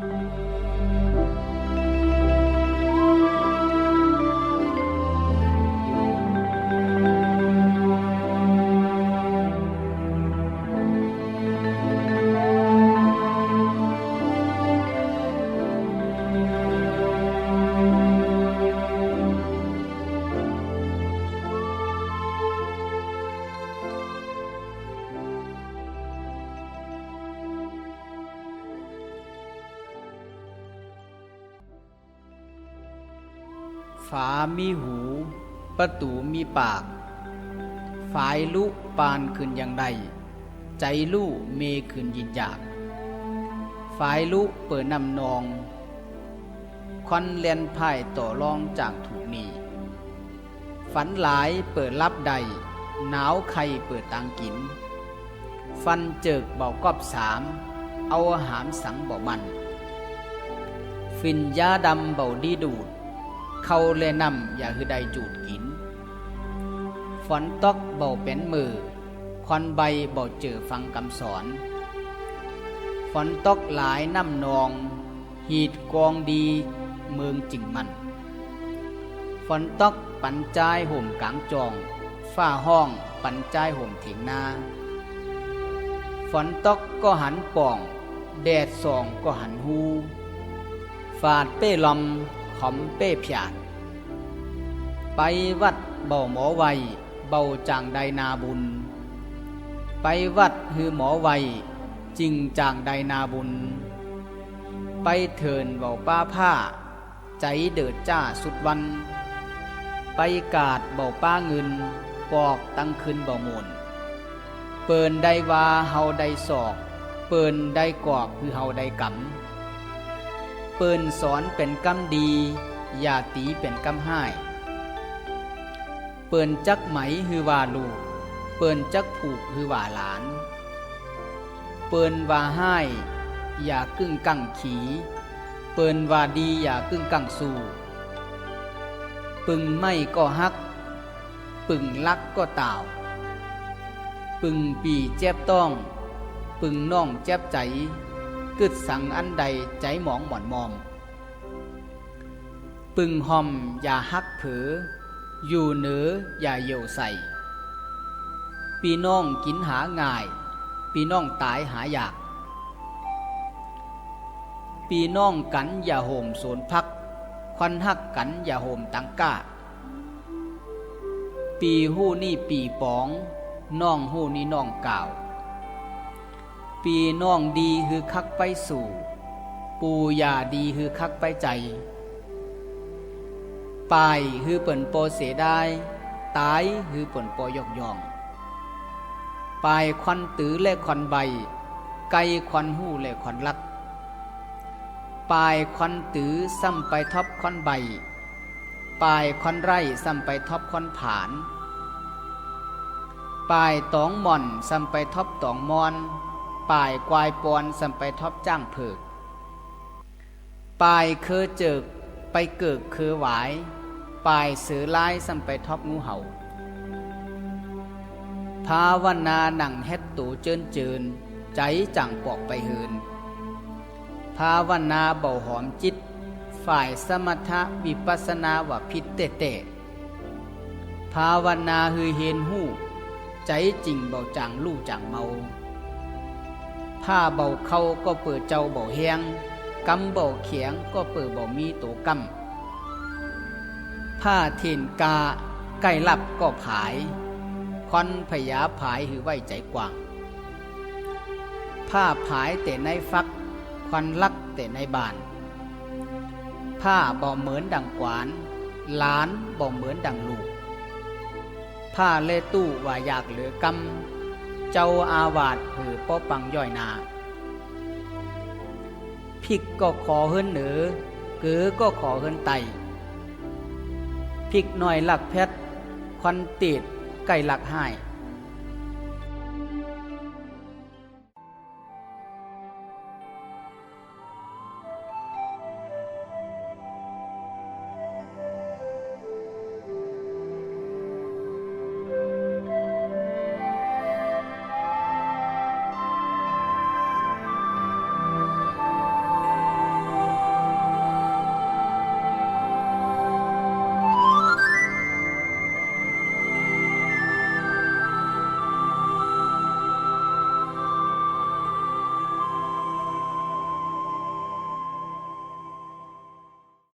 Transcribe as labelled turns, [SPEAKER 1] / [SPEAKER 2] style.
[SPEAKER 1] Thank you. ฝามีหู ประตูมีปาก ฝายลุปานขึ้นอย่างใด ใจลู่เมขึ้นยินอยาก ฝายลุเปิดนำนองควันเลียนพ่ายต่อรองจากถูกนีฝันหลายเปิดลับใด หนาวใครเปิดตังกิน ฟันเจิกเบากอบสาม เอาอาหารสังบ่มัน ฟินยาดำเบาดีดูด เขาเลนำอย่าคือใดจูดกิน ฝนตกเบาเป็นมือควันใบเบาเจอฟังคำสอน ฝนตกหลายน้ำนอง หีดกองดีเมืองจิงมันฝนตกปันจายห่มกลางจองฝ้าห้องปันจายห่มถียงนาฝนตกก็หันป่อง แดดส่องก็หันหู ฝาดเป้ลอม ขอมเป้ผยาดไปวัดเบาหมอไวเบาจางใดนาบุญ ไปวัดฮือหมอไวจริงจางใดนาบุญ ไปเถินเบาป้าผ้า ใจเดิดจ้าสุดวัน ไปกาดเบาป้าเงิน ปอกตั้งคืนเบาหมุนเปินได้วาเฮาได้ศอก เปินได้กอกคือเฮาได้กำ เปินสอนเป็นกำดี อย่าตีเป็นกำห้าย เปินจักไหมฮือว่าลูก เปินจักผูกฮือว่าหลาน เปินว่าห้ายอย่ากึ่งกังขี เปินว่าดีอย่ากึ่งกังสู่ปึงไม่ก็ฮัก ปึงลักก็ต่าว ปึงปีเจ็บต้อง ปึงน้องเจ็บใจ กึดสังอันใดใจหมองหม่อนมอม ปึงหอมอย่าฮักเผออยู่เหนืออย่าเหี่ยวใส่ปีน้องกินหาง่าย ปีน้องตายหายาก ปีน้องกันอย่าโหมสวนพัก ควันฮักกันอย่าโหมตังก้า ปีหู้นี่ปีปอง น้องหู้นี่น้องก่าว ปีน้องดีคือคักไปสู่ ปูยาดีคือคักไปใจปายคือเปิ่นโปเสได้ตายคือเปิ่นโปยกย่องปายควันตือและควันใบ ไกควันหู้และควันลักปายควันตือซ้ำไปท็อปควันใบปายควันไร่ซ้ำไปท็อปควันผานปายตองหม่อนซ้ำไปท็อปตองมอน ป่ายกวายปอนซ้ำไปท็อปจ้างเผือกป่ายเคอเจิกไปเกิกเคอหวายปายเสือลายซ้ำไปท็อปงูเห่า ภาวนาหนังเฮ็ดตูเจินเจินใจจังปอกไปเหินภาวนาเบาหอมจิต ฝ่ายสมถะวิปัสนาว่าพิษเตเตภาวนาฮือเห็นหู้ ใจจริงเบาจังลู่จังเมา ผ้าเบาเข้าก็เปิดเจ้าเบาแหงกำเบาเขียงก็เปิดเบามีโตกำผ้าเทนกาใกล้ลับก็ผายคอนพยาผายหือไว้ใจกว้าง ผ้าผายแต่ในฟักควันลักแต่ในบาน ผ้าบ่เหมือนดังกวานหลานบ่เหมือนดังลูก ผ้าเลตู้ว่าอยากเหลือกำ เจ้าอาวาสหือป้อปังย่อยนาพิกก็ขอเฮินเหนือเกือก็ขอเฮินไตพิกหน่อยหลักเพชรควันติดไก่หลักหาย